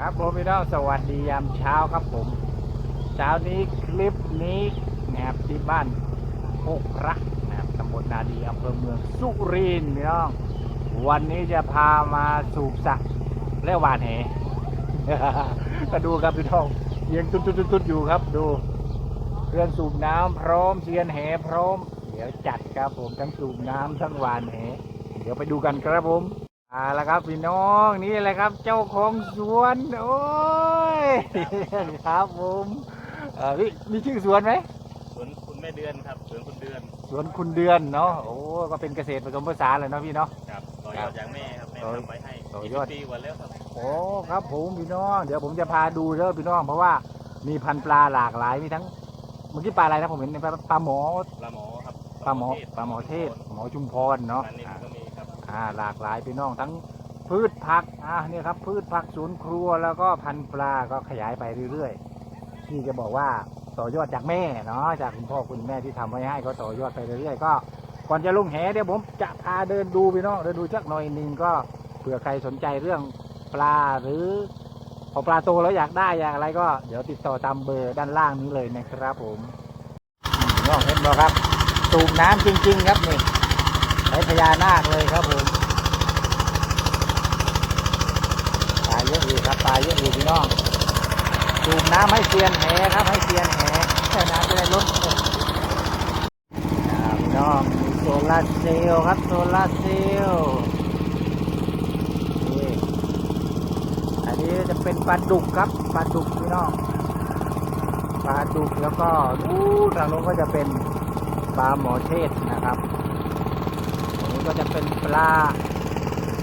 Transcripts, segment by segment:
ครับผมพี่น้องสวัสดียามเช้าครับผม เช้านี้คลิปนี้นะครับที่บ้านโคกพระนะครับตำบลนาดีอำเภอเมืองสุรินทร์พี่น้อง วันนี้จะพามาสูบสระและหวานแหก็ดูครับพี่น้องยังตุ๊ดตุ๊ดชุดอยู่ครับดูเครื่องสูบน้ำพร้อมเชียนแหพร้อม เดี๋ยวจัดครับผมทั้งสูบน้ำทั้งหวานแหเดี๋ยวไปดูกันครับผม เอาละครับพี่น้องนี่แหละครับ เจ้าของสวนโอ้ยครับผมเออพี่มีชื่อสวนไหมสวนคุณแม่เดือนครับสวนคุณเดือนสวนคุณเดือนเนาะโอ้ก็เป็นเกษตรผสมผสานเลยเนาะพี่เนาะ ครับต่อยอดจากแม่ครับแม่ต่อทำไว้ให้ต่อยอด20ปีกว่าแล้วครับโอ้ครับผมพี่น้องเดี๋ยวผมจะพาดูเด้อพี่น้องเพราะว่ามีพันธุ์ปลาหลากหลายมีทั้งเมื่อกี้ปลาอะไรนะผมเห็นในปลาปลาหมอปลาหมอครับปลาหมอปลาหมอเทศหมอชุมพรปเนาะลานิ่มอ่าก็มีครับ อ่าหลากหลายพี่น้องทั้งพืชผักอ่าเนี่ยครับพืชผักสวนครัวแล้วก็พันธุ์ปลาก็ขยายไปเรื่อยๆที่จะบอกว่าต่อยอดจากแม่เนาะจากคุณพ่อคุณแม่ที่ทำไว้ให้ก็ต่อยอดไปเรื่อยๆก็ก่อนจะลงแหเดี๋ยวผมจะพาเดินดูพี่น้องเดินดูสักหน่อยหนึ่งก็เผื่อใครสนใจเรื่องปลาหรือพอปลาโตแล้วอยากได้อยากอะไรก็เดี๋ยวติดต่อตามเบอร์ด้านล่างนี้เลยนะครับผมน้องเห็นบ่ครับสูบน้ำจริง ๆ ครับนี่ ช้พญานาคเลยครับผมปลาเยอะอยู่ครับปลาเยอะอยู่พี่น้องจูบน้ำให้เซียนแหครับให้เซียนแหน้ำจะได้ลดพี่น้องโซลาร์เซลล์ครับโซลาร์เซลล์อันนี้จะเป็นปลาดุกครับปลาดุกพี่น้องปลาดุกแล้วก็นู้ทางโน้นก็จะเป็นปลาหมอเทศนะครับ ก็จะเป็นปลา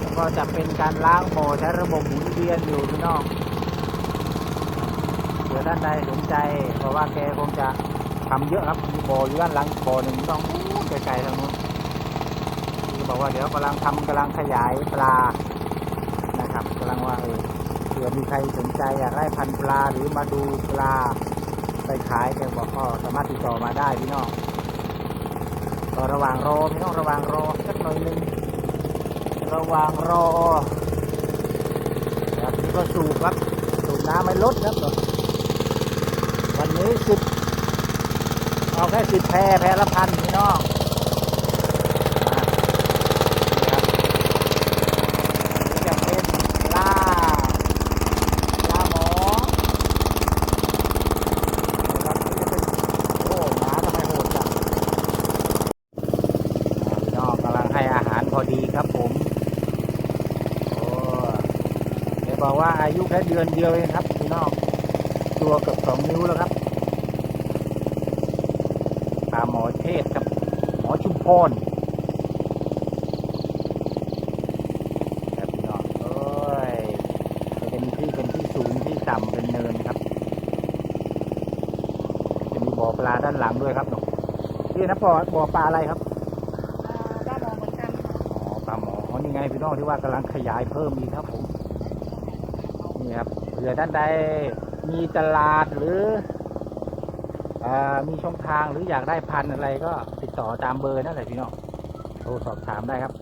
แล้วก็จะเป็นการล้างบ่อใช้ระบบหมุนเวียนอยู่พี่น้องเผื่อท่านใดสนใจ เพราะว่าแกคงจะทำเยอะครับมีบ่ออยู่ด้านหลังบ่อหนึ่งต้องไกลๆทางนู้นที่บอกว่าเดี๋ยวกำลังทำกำลังขยายปลานะครับกำลังว่าเออเผื่อมีใครสนใจอยากได้พันปลาหรือมาดูปลาไปขายแกบอกก็สามารถติดต่อมาได้พี่น้อง ก็ระหว่างรอพี่น้องระวังรอสักหน่อยหนึงระวังรอแบบก็สูบครับสูบน้ำไม่ลดครับวันนี้สิบเอาแค่สิบแพรแพรละพันพี่น้องมานี่ครับอันนี้จะเป็นปลาปลาหมอนะครับนี่จะเป็นโอ้หมาทำไมโหดจังอ่าพี่น้องกำลังให้อาหารพอดีครับผม โอ้เดี๋ยวบ อกว่าอายุแค่เดือนเดียวเองครับพี่น้องตัวเกือบสองนิ้วแล้วครับตามหมอเทศครับ หมอชุมพรครับพี่น้องโอ้ยมันจะมีที่เป็นที่สูงที่ต่ำเป็นเนินครับ จะมีบ่อปลาด้านหลังด้วยครับนี่นะบ่อบ่อปลาอะไรครับด้านมองเหมือนกันค่ะอ๋อปลาหมออ๋อนี่ไงพี่น้องที่ว่ากำลังขยายเพิ่มอีกครับผม นี่ครับเผื่อด้านใดมีตลาดหรืออามีช่องทางหรืออยากได้พันธุ์อะไรก็ติดต่อตามเบอร์นั่นแหละพี่น้องโทรสอบถามได้ครับ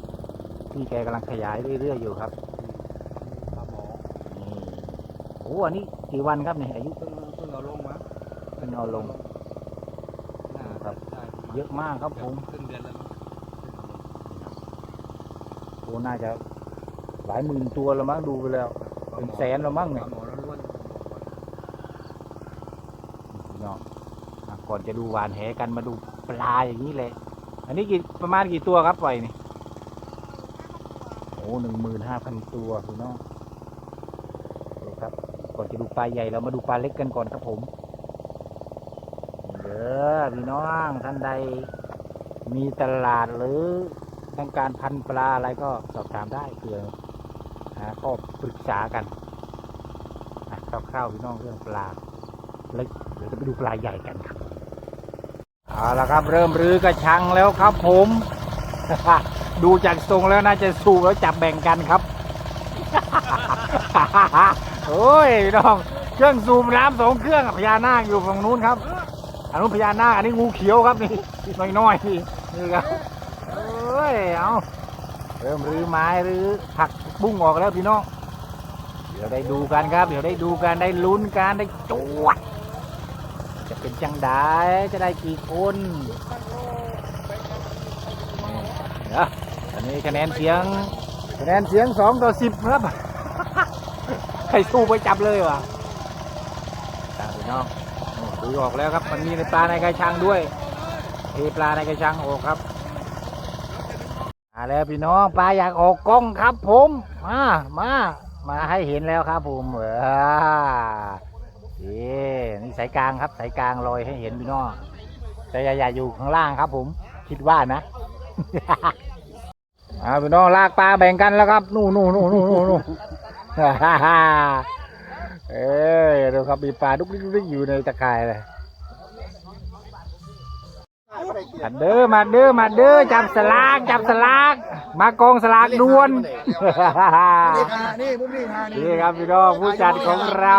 พี่แกกำลังขยายเรื่อยๆอยู่ครับปลาหมอนี่โอ้อันนี้กี่วันครับเนี่ยอายุเพิ่งเพิ่งเอาลงมาเพิ่งเอาลงน่าครับได้เยอะมากครับผมครึ่งเดือนแล้วมั้งโอ้น่าจะหลายหมื่นตัวแล้วมั้งดูไปแล้ว เป็นแสนแล้วมั้งปเนี่ยลาหมอล้วนพี่น้องอะก่อนจะดูหวานแหกันมาดูปลาอย่างนี้เลย อันนี้กี่ประมาณกี่ตัวครับปล่อยนี่โอ้หนึ่งหมื่นห้าพันตัวพี่น้องดูครับ ก่อนจะดูปลาใหญ่เรามาดูปลาเล็กกันก่อนครับผมเด้อพี่น้องท่านใดมีตลาดหรือต้องการพันธุ์ปลาอะไรก็สอบถามได้เผื่อ หาข้อปรึกษากันอะคร่าวๆพี่น้องเรื่องปลาเล็กเดี๋ยวจะไปดูปลาใหญ่กันครับเอาละครับเริ่มรื้อกระชังแล้วครับผม ดูจากทรงแล้วน่าจะสูบแล้วจับแบ่งกันครับโอ้ยพี่น้องเครื่องสูบน้ำสองเครื่องพญานาคอยู่ฝั่งนู้นครับอันนู้นพญานาคอันนี้งูเขียวครับนี่น้อยๆนี่นี่ครับเอ้ยเอาเริ่มรื้อไม้รื้อผัก บุ้งออกแล้วพี่น้อง เดี๋ยวได้ดูกันครับ เดี๋ยวได้ดูกันได้ลุ้นกันได้จวดจะเป็นจังไดจะได้กี่คนนี่เดี๋ยวตอนนี้คะแนนเสียง คะแนนเสียงสองต่อสิบครับ ใครสู้ไปจับเลยวะตาพี่น้องดูออกแล้วครับ มันมีในปลาในกระชังด้วยเทปลาในกระชังออกครับ มาแล้วพี่น้องปลาอยากออกกล้องครับผมมามามาให้เห็นแล้วครับผมเออนี่นี่สายกลางครับสายกลางลอยให้เห็นพี่น้องแต่อย่าอย่าอยู่ข้างล่างครับ ผมคิดว่านะเอาพี่น้องลากปลาแบ่งกันแล้วครับ นู่นนู่นนู่นนู่นนู่นเอ้ดูครับมีปลาดุกดิกดุกดิกอยู่ในตะข่ายเลย มาเด้อมาเด้อมาเด้อจับสลากจับสลากมากองสลากด่วนนี่ค่ะนี่มุมนี่ค่ะนี่นี่ครับพี่น้องผู้จัดของเรา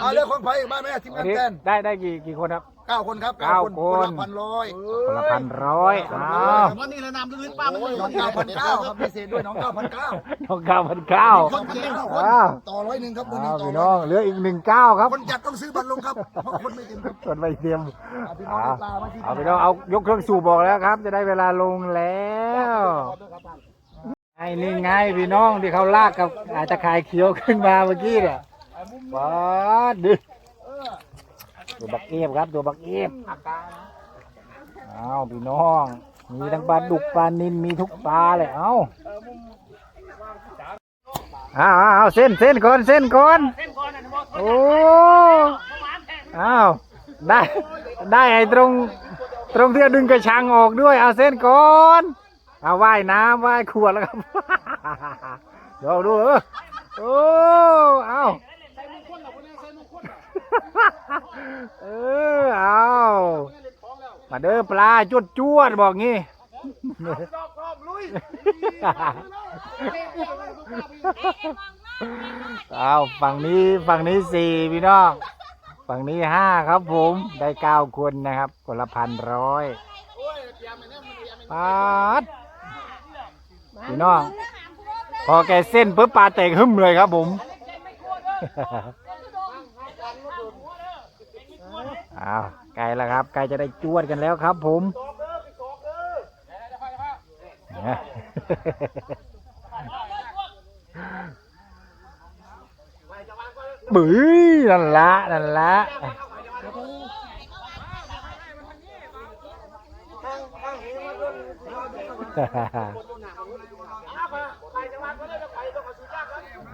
เอาเรื่องของไผ่บ้านแม่ทีมอังานนนี้แตนได้ได้กี่กี่คนครับ เก้าคนครับเก้าคนละพันร้อยคนละพันร้อยอ้าววันนี้เรานำลึกป้ามันน้องเก้าพันเก้าครับพิเศษด้วยน้องเก้าพันเก้าน้องเก้าพันเก้าคนเจ็ดคนอ้าวต่อร้อยหนึ่งครับคนหนึ่อ้างวต่อพี่ร้น้ออยงเหลืออีกหนึ่งเก้าครับ คนจัดต้องซื้อบัตรลงครับเพราะคนไม่เต็มครับส่วนไม่เตรียมเอาพี่น้องเอาปลามาที่เอาพี่น้องเอายกเครื่องสูบบอกแล้วครับ จะได้เวลาลงแล้วไอ้นี่ไงพี่น้องที่เขาลากกับอาตะขายเขียวขึ้นมาเมื่อกี้เนี่ยป๊าด ดึตัวบักเอฟครับตัวบักเอฟเอาพี่น้อง มีทั้งปลาดุกปลานินมีทุกปลาเลยเอาเอาเอาเอาเส้นเส้นก่อนเส้นก่อนโอ้เอาได้ได้ไอ้ตรงตรงที่ดึงกระชังออกด้วย เอาเส้นก่อนเอาว่ายน้ำว่ายขวดแล้วครับเดี๋ยวดูเออโอ้เอา เออเอามาเด้อปลาจวดจวดบอกงี้เอาฝั่งนี้ฝั่งนี้สี่พี่น้องฝั่งนี้ห้าครับผมได้เก้าคนนะครับคนละพันร้อยปาดพี่น้องพอแกเส้นปุ๊บปลาแตกหึ่มเลยครับผม อ้าวไกลแล้วครับไกลจะได้จวดกันแล้วครับ ผมเนี่ยบื้อนั่นละนั่นละ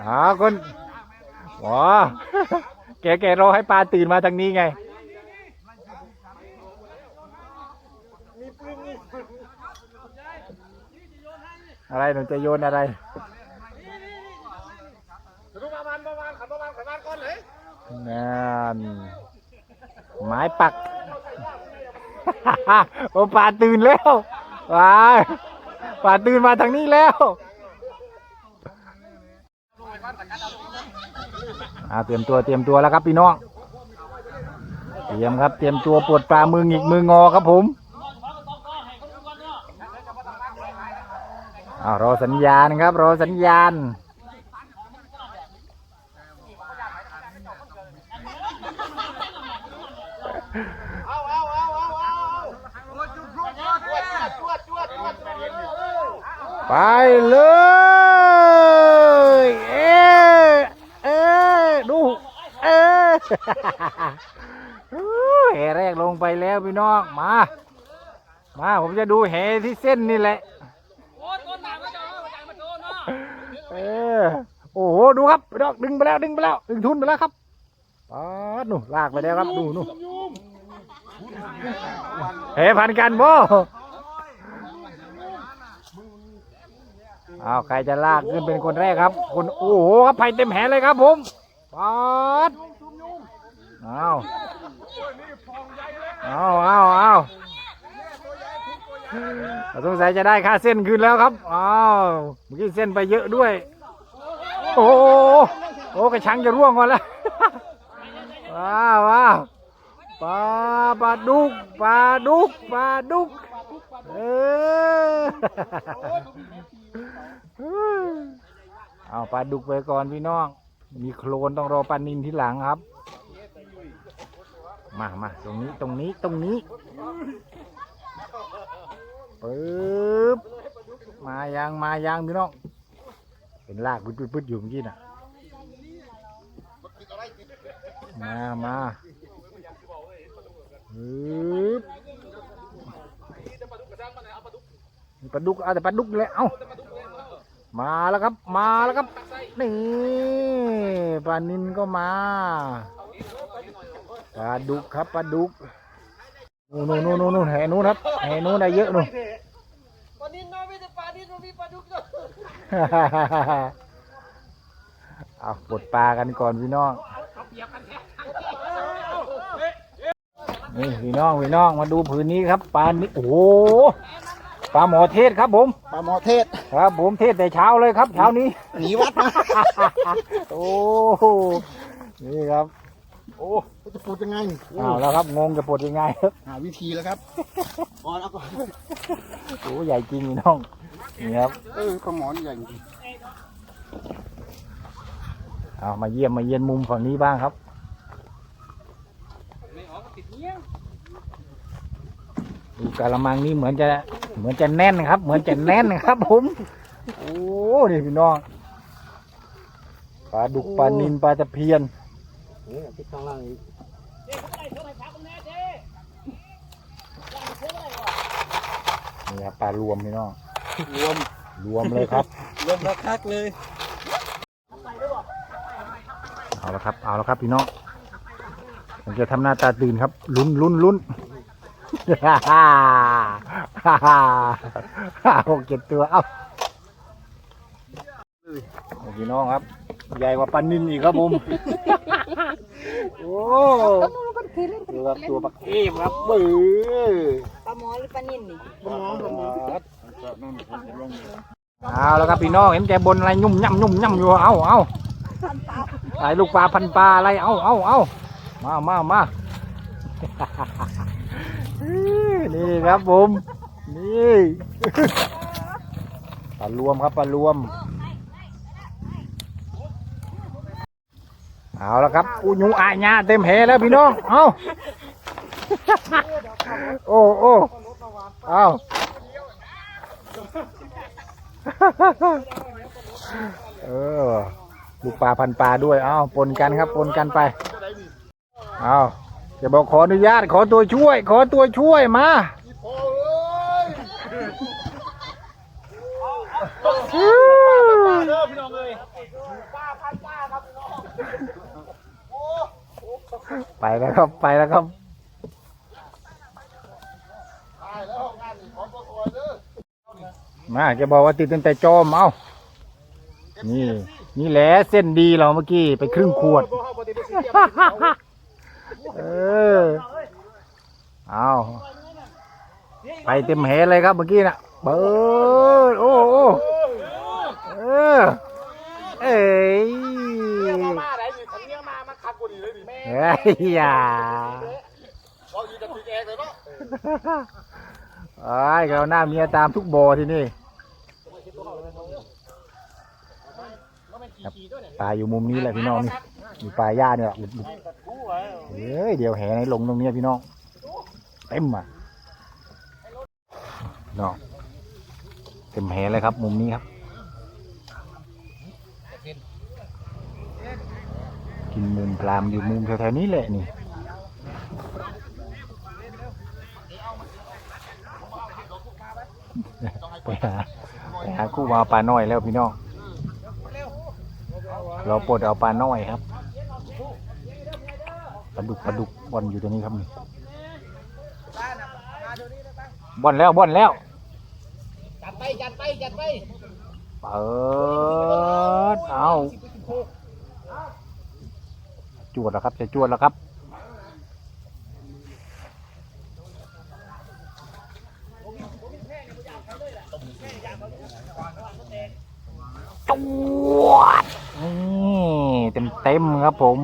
อ๋อคนอ๋อแกแกรอให้ปลาตื่นมาทางนี้ไง อะไรหนูจะโยนอะไรนั่นไม้ปัก โอ้ป่าตื่นแล้วว้ายป่าตื่นมาทางนี้แล้วอ่าเตรียมตัวเตรียมตัวแล้วครับพี่น้อง เตรียมครับเตรียมตัวปวดปลามือหงิกมืองอครับผม อาวรอสัญญาณครับ รอสัญญาณไปเลย เอ๊ะเอ๊ะดูเอ๊ะแหแรกลงไปแล้วพี่น้อง มา มาผมจะดูแหที่เส้นนี่แหละ เออโอ้โหดูครับพี่น้องดึงไปแล้วดึงไปแล้วดึงทุนไปแล้วครับป๊าดนู่ลากไปแล้วครับดูนู่นแหพันกันบ่เอาใครจะลากขึ้นเป็นคนแรกครับ คนโอ้โหครับไผ่เต็มแหเลยครับผมป๊าดเอาเอาเอาเอา สงสัยจะได้ค่าเส้นคืนแล้วครับ อ้าวเมื่อกี้เส้นไปเยอะด้วย โอ้โหโอ้กระชังจะร่วงก่อนแล้ว ว้าวว้าวปลาปลาดุกปลาดุกปลาดุก เออเอาปลาดุกไปก่อนพี่น้อง มีโคลนต้องรอปลานินที่หลังครับ มามาตรงนี้ตรงนี้ตรงนี้ ปึ๊บมายังมายังพี่น้องเป็นลากปึ๊ดปึ๊ดปึ๊ดอยู่เมื่อกี้น่ะมามาปึ๊บปลาดุกเอาแต่ปลาดุกเลยเอ้ามาแล้วครับ มาแล้วครับ นี่ปลานินก็มาปลาดุกครับปลาดุก นู่นนู่นนู่นนู่นแห่นู่นครับแห่นู่นได้เยอะนู่นปลานินน้อยไม่ใช่ปลานินมันมีปลาดุกด้วยเอาปลดปลากันก่อนพี่น้องนี่พี่น้องพี่น้องมาดูผืนนี้ครับปลานี้โอ้โหปลาหมอเทศครับผมปลาหมอเทศครับผมเทศแต่เช้าเลยครับเช้านี้หนีวัดมาโอ้โหนี่ครับ โอ้จะปลูกยังไงเอาแล้วครับงงจะปลดยังไงครับหาวิธีแล้วครับอ๋อแล้วก็โอ้ใหญ่จริงพี่น้องนี่ครับเออปลาหมอนี่ใหญ่จริงเอามาเยี่ยมมาเยี่ยนมุมฝั่งนี้บ้างครับไม่ออกก็ติดเงี้ยดูกะละมังนี่เหมือนจะเหมือนจะแน่นครับ เหมือนจะแน่นครับ ผมโอ้นี่พี่น้องปลาดุกปลานินปลาตะเพียน นี่ที่ข้างล่างอีกนี่ครับปลารวมพี่น้องรวมรวมเลยครับ รวมแล้วคักเลย เอาละครับเอาละครับพี่น้องผมจะทำหน้าตาตื่นครับ ลุ้นลุ้นลุ้นฮ่าฮ่าฮ่าฮ่าหกเจ็ดตัว เอ้าโอ้พี่น้องครับ ใหญ่กว่าปลานินอีกครับผม โอ้ดูครับตัวปลาเอมครับเบื้อปลาหมอหรือปลานิ่นนี่ปลาหมอปลาหมอเอาแล้วครับพี่น้องเห็นแกบนอะไรยุ่มย่ำยุ่มย่ำอยู่เอาเอาไอ้ลูกปลาพันปลาอะไรเอาเอาเอามามามานี่ครับผมนี่ปลารวมครับปลารวม เอาแล้วครับอุญูอาญาเต็มแหแล้วพี่น้อง เอาโอ้โอ้เอาเออลูกปลาพันปลาด้วย เอาปนกันครับ ปนกันไป เอาจะบอกขออนุญาต ขอตัวช่วย ขอตัวช่วยมา ไปแล้วครับไปแล้วครับมาจะบอกว่าติดตั้งแต่จอมเอานี่นี่แหละเส้นดีเราเมื่อกี้ไปครึ่งขวด เออเอาไปเต็มแหเลยครับเมื่อกี้น่ะเบิดโอ้โอ้เออ เอ้ย มาไหนอยู่ทางเนี้ยมามาคักกว่านี้เลยดิ เฮ้ย อย่าเราอยู่กับตีแกเลยเนาะไอ้เราหน้าเมียตามทุกบอที่นี่ปลาอยู่มุมนี้แหละพี่น้องนี่อยู่ปลาหญ้าเนี่ยหลุดหลุดเฮ้ยเดี๋ยวแหไหนลงตรงเนี้ยพี่น้องเต็มอะน้องเต็มแหเลยครับ มุมนี้ครับ กินมุมพรามอยู่มุมแถวๆนี้แหละนี่ไปหาไปหาคู่มาเอาปลาน้อยแล้วพี่น้องเราปลดเอาปลาน้อยครับปลาดุกปลาดุกบอลอยู่ตรงนี้ครับนี่บอลแล้วบอลแล้วจัดไปจัดไปจัดไปเปิดเอา จวดแล้วครับ จะจวดแล้วครับ จวดนี่เต็มเต็มครับผม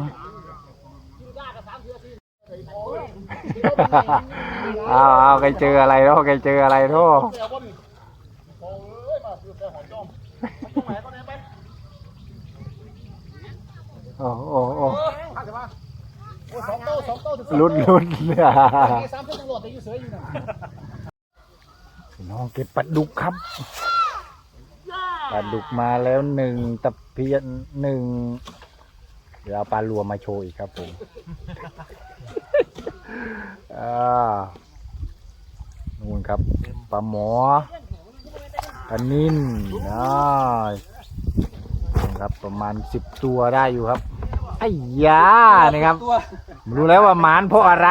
เอาเอาใครเจออะไรเนาะใครเจออะไรเนาะเดี๋ยวบ่ดิโอ้ยมาคือแต่หอนจอ มมันต้องแหมก็ได้ไปโอ้โอ้โอ้พักกันมาโอ้สองโต๊ะสองโต๊ะถึงลุ้นลุ้นสามเส้นตำรวจแต่อยู่เสืออยู่นะพี่น้องเก็บปลาดุกครับปลาดุกมาแล้วหนึ่งตะเพียนหนึ่งเดี๋ยวเอาปลารวมมาโชว์อีกครับผมอ่านู่นครับปลาหมอปลานิ่นนะนู่นครับประมาณสิบตัวได้อยู่ครับ ไอ้ยานี่ครับตัวผมรู้แล้วว่าหมานเพราะอะไร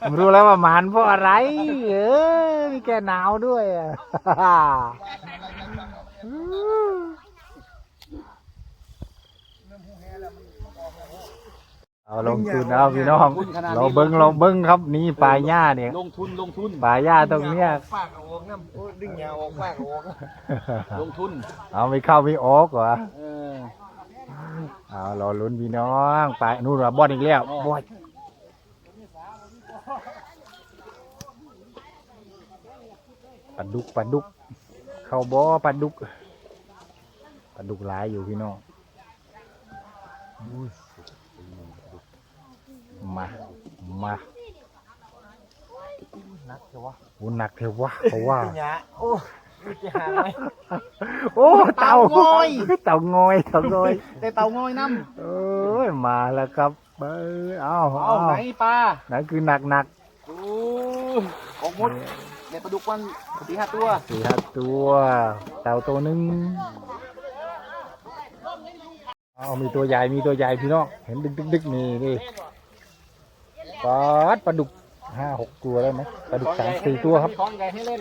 ผมรู้แล้วว่าหมานเพราะอะไร เออมีแกหนาวด้วยอะเอาลงทุนเอาพี่น้องเราเบิ้งเราเบิ้งครับนี่ปลาหญ้าเนี่ยลงทุนลงทุนปลาหญ้าตรงเนี้ยปากโอ่งน้ำโอ้ดึงยาวออกปากโอ่งลงทุน เอาไม่เข้าไม่ออกเหรอเออเอา รอลุ้นพี่น้อง ไปนู่นว่าบอลอีกแล้วบอลปลาดุกปลาดุก เข้าบ่อปลาดุกปลาดุกหลายอยู่พี่น้องอุ้ยมา มานักเถอะวะโอ้หนักเทวะเขาว่าหยาโอ้มี จะหาไหม โอ้เต่าเต่างอย เต่างอยเต่างอยแต่เต่างอยน้เอ้ยมาแล้วครับเอ้ยเอาเอาเอาไหนปลานั่นคือหนักหนักโอ้ของมดในปลาดุกวันสี่ห้าตัวๆสี่ห้าตัว เต่าตัวหนึ่งเอามีตัวใหญ่มีตัวใหญ่พี่น้องเห็นดึกดึกดึกนี่นี่ปลาดปลาดุกห้าหกตัวได้ไหมปลาดุกสามสี่ตัวครับของใหญ่ให้เล่น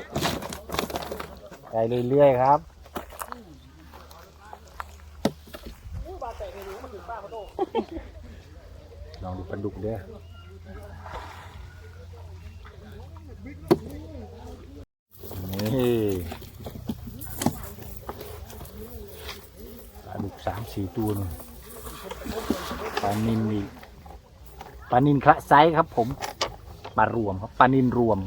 ไปเรื่อยๆครับลองดูปลาดุกเด้อนี่ปลาดุกสามสี่ตัวนู่นปลานินอีกปลานินคละไซส์ครับผมปลารวมครับปลานินรวม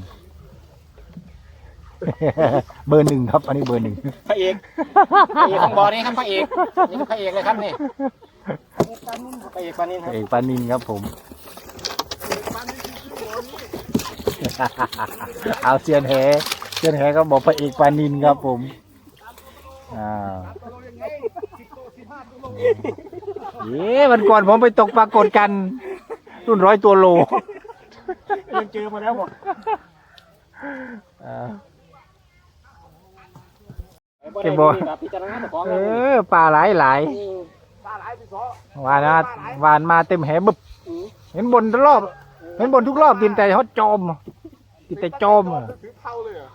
เบอร์หนึ่งครับ อันนี้เบอร์หนึ่งพระเอกพระเอกของบอนี่ครับพระเอกนี่คือพระเอกเลยครับนี่พระเอกปลานินครับเอกปานินครับผมเอาเซียนแหเซียนแหก็บอกพระเอกปานินครับผมอ่าเย้วันก่อนผมไปตกปรากฏกัน รุ่นร้อยตัวโลยังเจอมาแล้วบอกอ่า เก็บบ่พิจารณาเจ้าของเออปลาหลายหลายปลาไหลไปสอวานมาวานมาเต็มแหบึบเห็นบนทุกรอบ เห็นบนทุกรอบกินแต่เขาจอมกินแต่จอมอะถือเท่าเลยเหรอ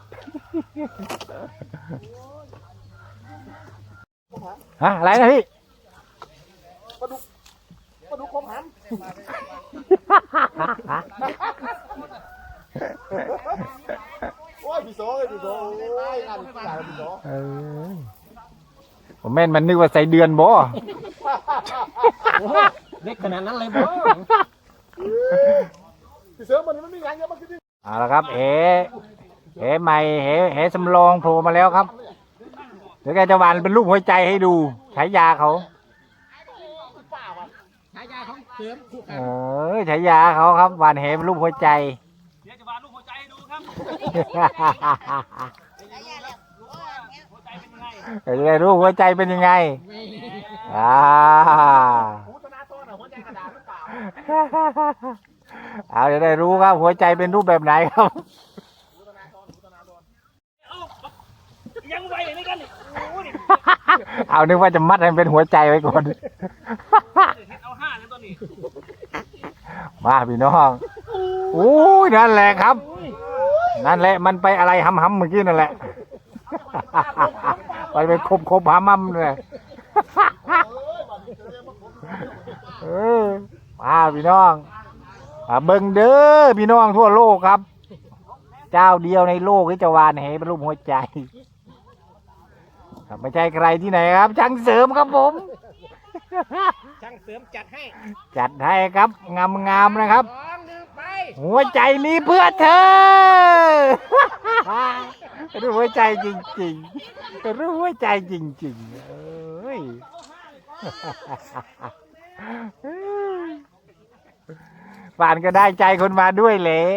ฮะอะไรนะพี่ปลาดุกคมหันโอ้ย พี่โซ่เลยพี่โซ่โอ้ยน่าดีใจพี่โซ่เออผมแม่นมันนึกว่าใส่เดือนบ่เล็กขนาดนั้นเลยบ่พี่เสือมันไม่มีงานเยอะมากขึ้นเอาละครับเอ๋เอ๋ใหม่เอ๋เอ๋สำรองโผล่มาแล้วครับ เดี๋ยวแกจะหวานเป็นรูปหัวใจให้ดูฉายาเขาฉายาของเสริมคู่เออฉายาเขาครับหวานแหเป็นรูปหัวใจ ดูครับเดี๋ยวจะได้รู้หัวใจเป็นยังไงอ่าหูตนาโตน่ะหัวใจกระดาษหรือเปล่าเอาจะได้รู้ครับหัวใจเป็นรูปแบบไหนครับยังไวเลยกันนี่โอ้นี่เอานึกว่าจะมัดให้เป็นหัวใจไว้ก่อนเอาห้าแล้วตัวนี้มาพี่น้องอู้ยนั่นแหละครับ นั่นแหละมันไปอะไรห้ำๆเมื่อกี้นั่นแหละ ไปไปคบคบห้ำๆเลยเออมาพี่น้องมาเบิ่งเด้อพี่น้องทั่วโลกครับ เจ้าเดียวในโลกที่จะวานเหเป็นรูปหัวใจครับไม่ใช่ใครที่ไหนครับ ช่างเสริมครับผมช่างเสริมจัดให้ จัดให้ครับงามงามๆนะครับสอง หนึ่งไปหัวใจนี้เพื่อเธอเป็นรูปหัวใจจริงๆเป็นรูปหัวใจจริงๆเอ้ยป่านก็ได้ใจคนมาด้วยเลย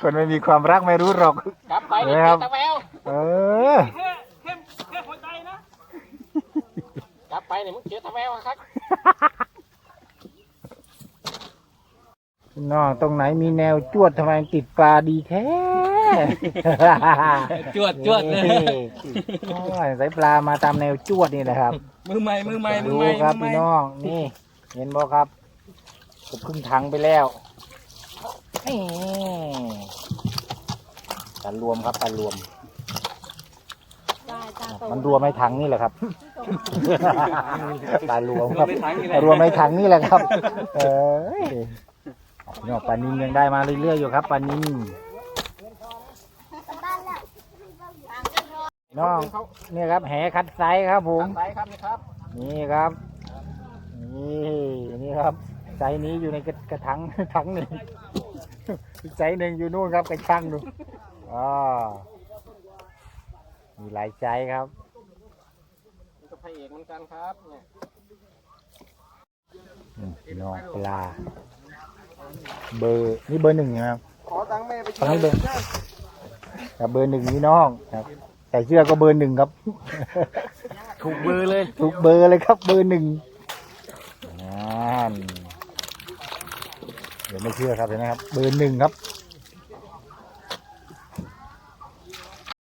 คนไม่มีความรักไม่รู้หรอก กลับไปเนี่นี่ยครับตะแววเออ กลับไปนี่มึงเจอตะแววครับน้องตรงไหนมีแนวจวดทำไมติดปลาดีแท้ จวดจวดเลยโอ้ยสายปลามาตามแนวจวดนี่แหละครับมือใหม่มือใหม่มือดูใหม่ครับมือพี่ใหม่น้องนี่ เห็นบ่ครับก็ครึ่งถังไปแล้วนี่ปลารวมครับปลารวมได้ตาโต มันรวมในถังนี่แหละครับ ปลารวมครับไม่ทั้งนี่แหละรวมในถังนี่แหละครับ เอ้ยพี่น้องปลานินยังได้มาเรื่อยๆอยู่ครับปลานินพี่น้องนี่ครับแหคัดไซส์ครับผมไปครับนี่ครับ นี่ครับ นี่นี่ครับไซส์นี้อยู่ในกระกระถังถังหนึ่งอีกไซส์หนึ่งอยู่นู่นครับกระช่างดูอ่า มีหลายไซส์ครับนี่ก็พระเอกเหมือนกันครับเนี่ยอืมพี่น้องปลา เบอร์นี่เบอร์หนึ่งนะครับ ขอตังค์แม่ไปตอนนี้เบอร์ครับเบอร์หนึ่งนี่น้องครับใส่เสื้อก็เบอร์หนึ่งครับ ถูกเบอร์เลย ทุกเบอร์เลยครับเบอร์หนึ่งนั่นเดี๋ยวไม่เชื่อครับเห็นไหมครับ เบอร์หนึ่งครับ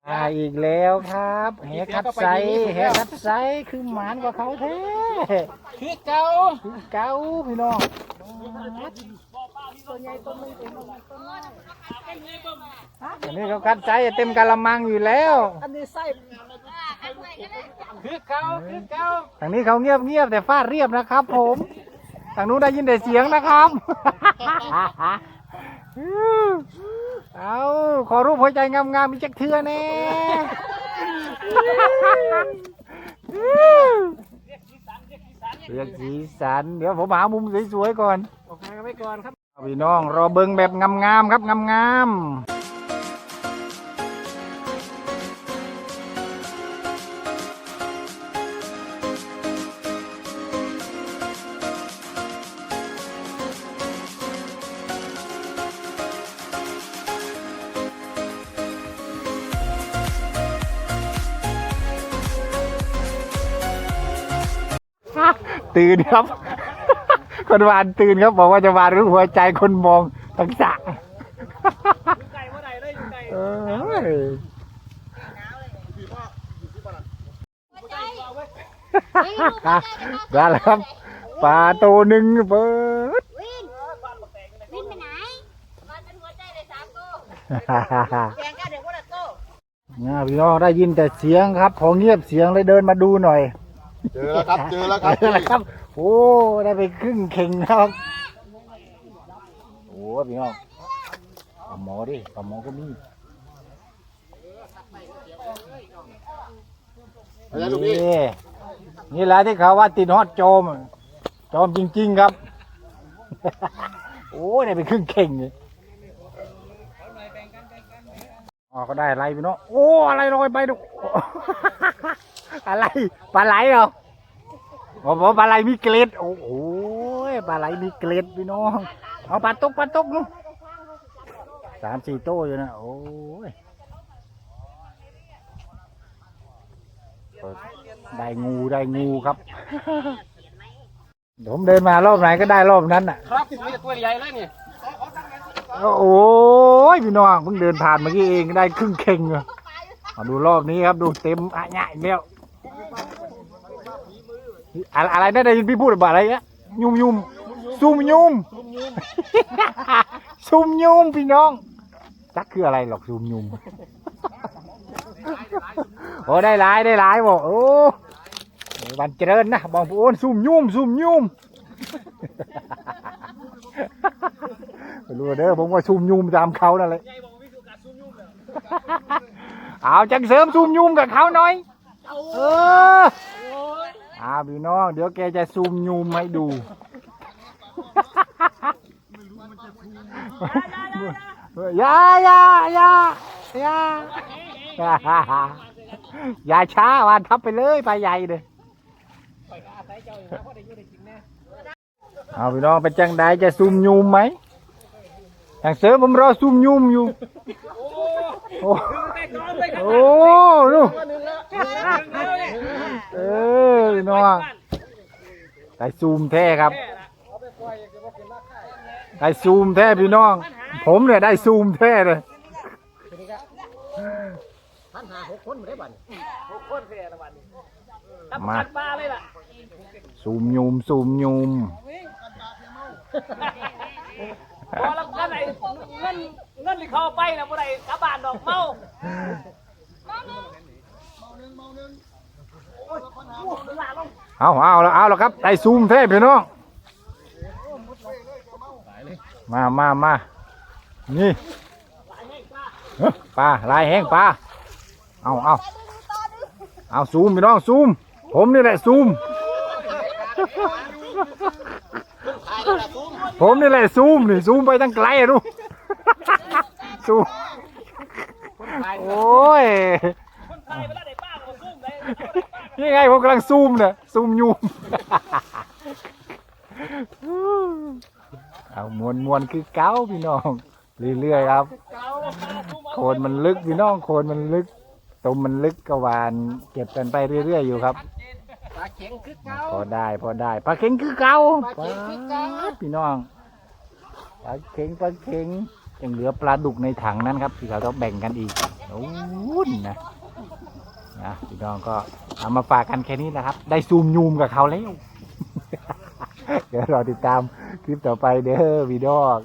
มาอีกแล้วครับแหคัดไซส์แหคัดไซส์คือหมานกว่าเขาแท้คือเก่าคือเก้าพี่น้องอันนี้เขาคัดไซส์เต็มกะละมังอยู่แล้วอันนี้ไส้คือเก่าคือเก่าทางนี้เขาเงียบเงียบๆแต่ฟาดเรียบนะครับ ผมทางนู้นได้ยินแต่เสียงนะครับ เอาขอรูปหัวใจงามๆมีจักเทือแน่เรียกสีสัน เดี๋ยวผมหามุมสวยๆก่อนออกมากันไว้ก่อนครับพี่น้องรอเบิงแบบงามๆครับงามๆ ตื่นครับ คนวานตื่นครับ บอกว่าจะวานรู้หัวใจคนมองทั้งสระเอ้ยได้แล้วครับปลาตัวหนึ่งเบิดวินวินไปไหนมันเป็นหัวใจเลยสามตัวแกงก้าเด็กวัวละโตเนี่ยพี่น้องได้ยินแต่เสียงครับ พอเงียบเสียงเลยเดินมาดูหน่อย เจอแล้วครับ เจอแล้วครับเจอแล้วครับ โอ้ได้ไปครึ่งเข่งครับโอ้พี่น้องปลาหมอดิปลาหมอก็มีไปแล้วลูกพี่นี่นี่แหละที่เขาว่าติดฮอตโจมอะโจมจริง ๆ ครับ โอ้ได้ไปครึ่งเข่งเลยอ๋อเขาได้อะไรพี่น้องโอ้อะไรลอยไปดู อะไรปลาไหลเหรอบอกว่าปลาไหลมีเกล็ดโอ้โหปลาไหลมีเกล็ดพี่น้องเอาปลาตกปลาตกนู่นสามสี่โต้อยู่นะโอ้ยได้งูได้งูครับเดี๋ยวผมเดินมารอบไหนก็ได้รอบนั้นอะ ครับมีแต่ตัวใหญ่เลยนี่โอ้ยพี่น้องเพิ่งเดินผ่านเมื่อกี้เองได้ครึ่งเข่งอะมาดูรอบนี้ครับดูเต็มอะเนี่ยอีกแล้ว อะไรอะไรนะได้ยินพี่พูดว่าอะไรอะยุ่มยุ่มซุ่มยุ่มซุ่มยุ่มพี่น้องจักคืออะไรหรอกซุ่มยุ่มโอ้ได้หลายได้หลายบอกโอ้วันเจริญนะบองพูนซุ่มยุ่มซุ่มยุ่มรู้เด้อผมว่าซุ่มยุ่มตามเขานั่นแหละเอาจังเสริมซุ่มยุ่มกับเขาหน่อย เอออาพี่น้อง เดี๋ยวแกจะซุ่มยุ่มให้ดูย่าย่าย่าย่าย่าช้าวานทับไปเลยไปใหญ่เลยเอาพี่น้องเป็นจังใดจะซุ่มยุมไหมทางเสือผมรอซุ่มยุมอยู่ โอ้โอ้ดู เออพี่น้องได้ซูมแท้ครับได้ซูมแท้พี่น้อง ผมเนี่ยได้ซูมแท้เลยท่านหาหกคนไม่ได้บันมาซูมยุมซูมยุมพอแล้วก็ไหนเงินเงินที่เขาเอาไปนะบ่ได้กลับบ้านดอกเมา เอาเอาแล้วเอาแล้วครับได้ซูมแท้พี่น้องมามามานี่ปลาลายแห้งปลาเอาเอาเอาซูมพี่น้องซูม ผมนี่แหละซูม ผมนี่แหละซูมนี่ซูมไปตั้งไกลอะดูซูมโอ้ย นี่ไงผมกำลังซูมเนี่ยซูมยูมเอามวนมวนคือเก้าพี่น้องเรื่อยๆครับ โคนมันลึกพี่น้องโคนมันลึกตมมันลึกกวานเก็บกันไปเรื่อยๆอยู่ครับปลาเข็งคือเก่าพอได้พอได้ปลาเข็งคือเก่าปลาเข็งคือเก่าพี่น้องปลาเข็งปลาเข็งยังเหลือปลาดุกในถังนั้นครับที่เขาต้องแบ่งกันอีกโอ้ยนะ นะพี่น้องก็เอามาฝากกันแค่นี้นะครับ ได้ซูมยูมกับเขาแล้ว เดี๋ยวรอติดตามคลิปต่อไปเด้อวีดอก